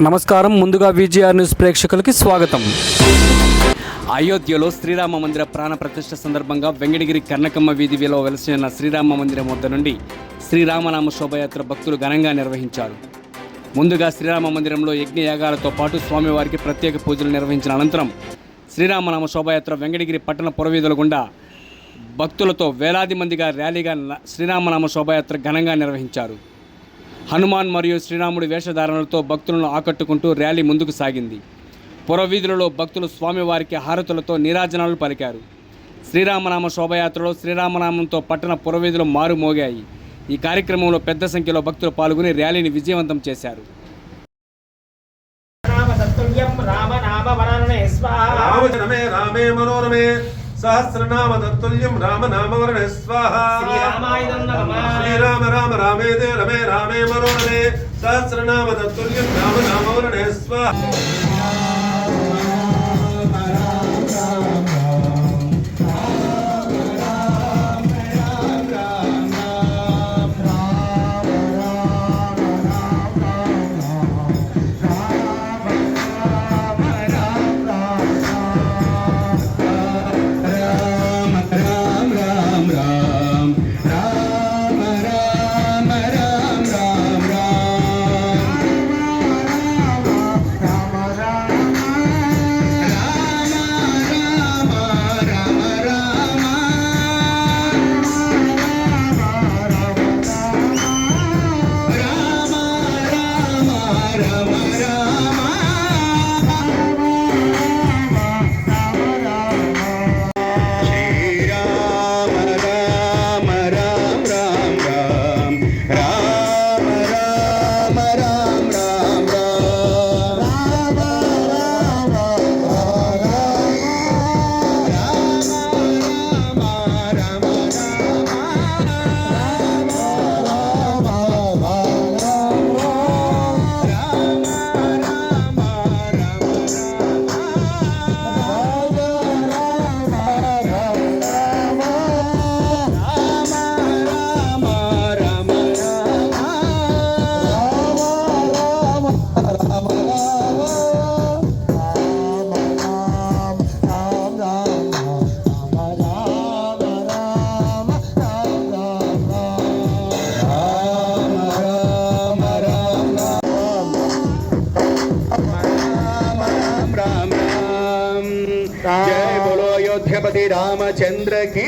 నమస్కారం. ముందుగా VGR news ప్రేక్షకులకి స్వాగతం. అయోధ్యలో శ్రీరామ మందిర ప్రాణ ప్రతిష్ఠ సందర్భంగా వెంకటగిరి కర్ణకమ్మ వీధిలో వెలసిన శ్రీరామ మందిరం వద్ద నుండి శ్రీరామనామ శోభయాత్ర భక్తులు ఘనంగా నిర్వహించారు. ముందుగా శ్రీరామ మందిరంలో యజ్ఞయాగాలతో పాటు స్వామివారికి ప్రత్యేక పూజలు నిర్వహించిన అనంతరం శ్రీరామనామ శోభయాత్ర వెంకటగిరి పట్టణ పురవీధుల గుండా భక్తులతో వేలాది మందిగా ర్యాలీగా శ్రీరామనామ శోభయాత్ర ఘనంగా నిర్వహించారు. హనుమాన్ మరియు శ్రీరాముడి వేషధారణలతో భక్తులను ఆకట్టుకుంటూ ర్యాలీ ముందుకు సాగింది. పురవీధులలో భక్తులు స్వామివారికి హారతులతో నీరాజనాలు పలికారు. శ్రీరామనామ శోభయాత్రలో శ్రీరామనామంతో పట్టణ పురవీధులు మారుమోగాయి. ఈ కార్యక్రమంలో పెద్ద సంఖ్యలో భక్తులు పాల్గొని ర్యాలీని విజయవంతం చేశారు. రామ నామ వరణే స్వాహ. రామచరమే రామే మనోరమే. సహస్రనామ తత్తుల్యం రామ నామవర్ణ స్వాహ శ్రీరామ రామ రామేదే రమే రామే మనోరమే. సహస్రనామ తత్తుల్యం రామ నామవర్ణ స్వాహ. जय बोलो अयोध्यापति रामचंद्र की